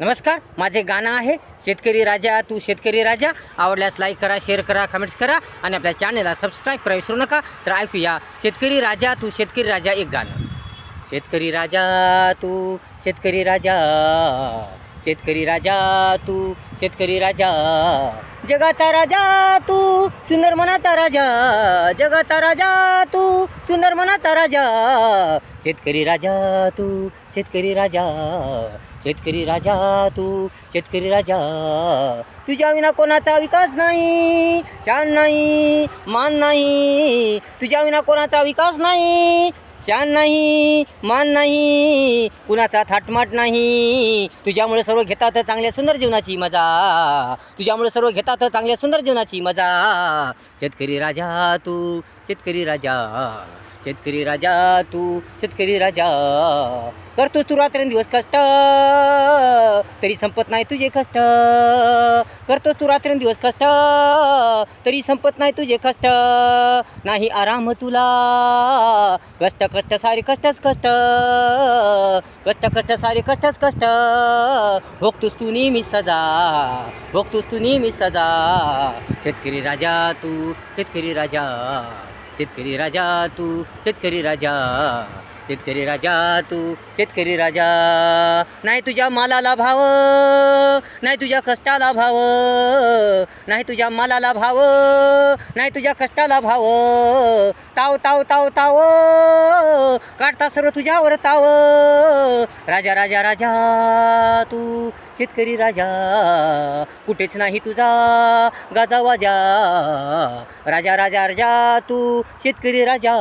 नमस्कार माझे गाणं आहे शेतकरी राजा तू शेतकरी राजा. आवडल्यास लाईक करा शेअर करा कमेंट्स करा आणि आपल्या चॅनलला सबस्क्राईब करा विसरू नका. तर ऐकूया शेतकरी राजा तू शेतकरी राजा एक गाणं. शेतकरी राजा तू शेतकरी राजा. शेतकरी राजा तू शेतकरी राजा. जगाचा राजा तू सुंदर मनाचा राजा. जगाचा राजा तू सुंदर मनाचा राजा. शेतकरी राजा तू शेतकरी राजा. शेतकरी राजा तू शेतकरी राजा. तुझ्या विना कोणाचा विकास नाही शान नाही मान नाही. तुझ्या विना कोणाचा विकास नाही शान नाही मान नाही. कुणाचा थाटमाट नाही. तुझ्यामुळे सर्व घेतात चांगल्या सुंदर जीवनाची मजा. तुझ्यामुळे सर्व घेतात चांगल्या सुंदर जीवनाची मजा. शेतकरी राजा तू शेतकरी राजा. शेतकरी राजा तू शेतकरी राजा. करतोस तू रात्रंदिवस कष्ट तरी संपत नाही तुझे कष्ट. करतोस तू रात्रंदिवस कष्ट तरी संपत नाही तुझे कष्ट. नाही आराम तुला. कष्ट कष्ट सारे कष्टच कष्ट. कष्ट कष्ट सारे कष्टच कष्ट. भोगतोस तू नेहमी सजा. भोगतोस तू नेहमी सजा. शेतकरी राजा तू शेतकरी राजा. शेतकरी राजा तू शेतकरी राजा. शेतकरी राजा तू शेतकरी राजा. नाही तुझ्या मालाला भाव नाही तुझ्या कष्टाला भाव नाही तुझ्या मालाला भाव नाही तुझ्या कष्टाला भाव. ताव ताव ताव ताव काढता सर्व तुझ्यावर ताव. राजा राजा राजा तू शेतकरी राजा. कुठेच नाही तुझा गाजा वाजा. राजा राजा राजा तू शेतकरी राजा.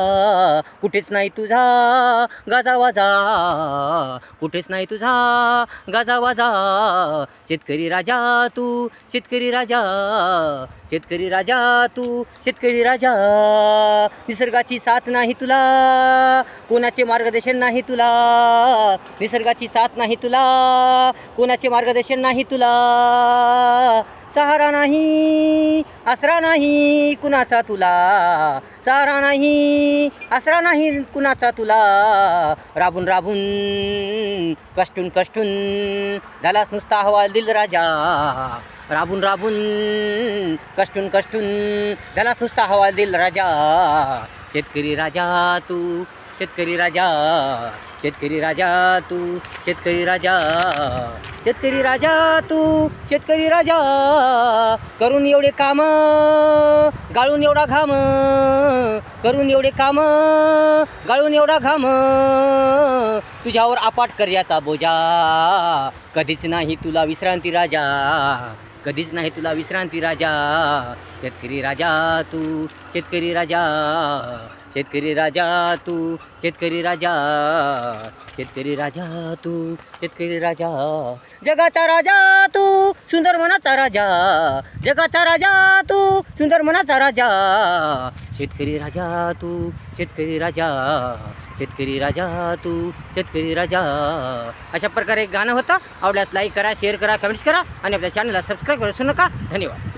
कुठेच नाही तुझा गाजावाजा कुठेच नाही तुझा गाजावाजा शेतकरी राजा तू शेतकरी राजा. शेतकरी राजा तू शेतकरी राजा. निसर्गाची साथ नाही तुला कोणाचे मार्गदर्शन नाही तुला. निसर्गाची साथ नाही तुला कोणाचे मार्गदर्शन नाही तुला. सहारा नाही आसरा नाही कुणाचा तुला. सारा नाही आसरा नाही कुणाचा तुला. राबून राबून कष्टून कष्टून झालास नुसता हवाल दिल राजा. राबून राबून कष्टून कष्टून झालास नुसता हवाल दिल राजा. शेतकरी राजा तू. शेतकरी राजा शेतकरी राजा तू शेतकरी राजा शेतकरी राजा तू शेतकरी राजा. करून एवढे काम गाळून एवढा घाम करून एवढे काम गाळून एवढा घाम. तुझ्यावर अपाट कर्जाचा बोजा. कधीच नाही तुला विश्रांती राजा. कधीच नाही तुला विश्रांती राजा. शेतकरी राजा तू शेतकरी राजा. शेतकरी राजा तू शेतकरी राजा शेतकरी राजा तू शेतकरी राजा. जगाचा राजा तू सुंदर मनाचा राजा. जगाचा राजा तू सुंदर मनाचा राजा. शेतकरी राजा तू शेतकरी राजा. शेतकरी राजा तू शेतकरी राजा. अशा प्रकारे एक गाणं होतं. आवडल्यास लाईक करा शेअर करा कमेंट्स करा आणि आपल्या चॅनलला सबस्क्राईब करू नका. धन्यवाद.